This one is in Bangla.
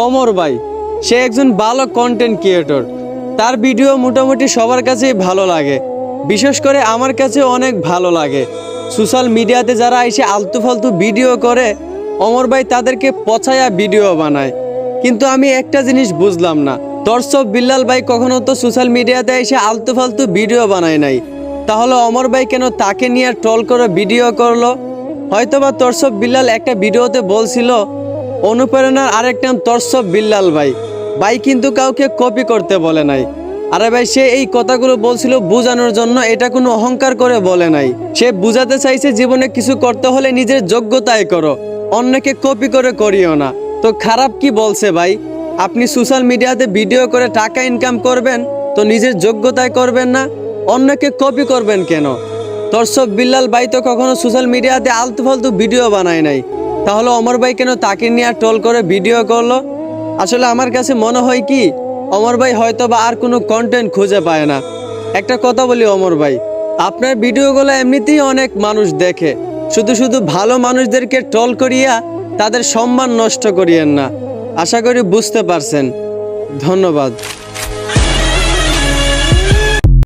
অমর ভাই, সে একজন ভালো কন্টেন্ট ক্রিয়েটর তার ভিডিও মোটামুটি সবার কাছেই ভালো লাগে। বিশেষ করে আমার কাছে অনেক ভালো লাগে। সোশ্যাল মিডিয়াতে যারা এসে আলতু ফালতু ভিডিও করে, অমর ভাই তাদেরকে পচায়া ভিডিও বানায়। কিন্তু আমি একটা জিনিস বুঝলাম না। দর্শক বিল্লাল ভাই কখনো তো সোশ্যাল মিডিয়াতে এসে আলতু ফালতু ভিডিও বানায় নাই। তাহলে অমর ভাই কেন তাকে নিয়ে ট্রল করে ভিডিও করল? হয়তোবা তর্সব বিল্লাল একটা ভিডিওতে বলছিল অনুপ্রেরণার আরেক নাম তর্সব বিল্লাল ভাই। ভাই কিন্তু কাউকে কপি করতে বলে নাই। আরে ভাই, সে এই কথাগুলো বলছিল বোঝানোর জন্য, এটা কোনো অহংকার করে বলে নাই। সে বুঝাতে চাইছে জীবনে কিছু করতে হলে নিজের যোগ্যতায় করো, অন্যকে কপি করে করিও না। তো খারাপ কি বলছে ভাই? আপনি সোশ্যাল মিডিয়াতে ভিডিও করে টাকা ইনকাম করবেন, তো নিজের যোগ্যতায় করবেন না, অন্যকে কপি করবেন কেন? তর্সব বিল্লাল ভাই তো কখনো সোশ্যাল মিডিয়াতে আলতু ফালতু ভিডিও বানায় নাই। তাহলে অমর ভাই কেন তাকে নিয়ে ট্রল করে ভিডিও করল? আসলে আমার কাছে মনে হয় কি, অমর ভাই হয়তো বা আর কোনো কন্টেন্ট খুঁজে পায় না। একটা কথা বলি অমর ভাই, আপনার ভিডিওগুলো এমনিতেই অনেক মানুষ দেখে। শুধু শুধু ভালো মানুষদেরকে ট্রল করিয়া তাদের সম্মান নষ্ট করিয়েন না। আশা করি বুঝতে পারছেন। ধন্যবাদ।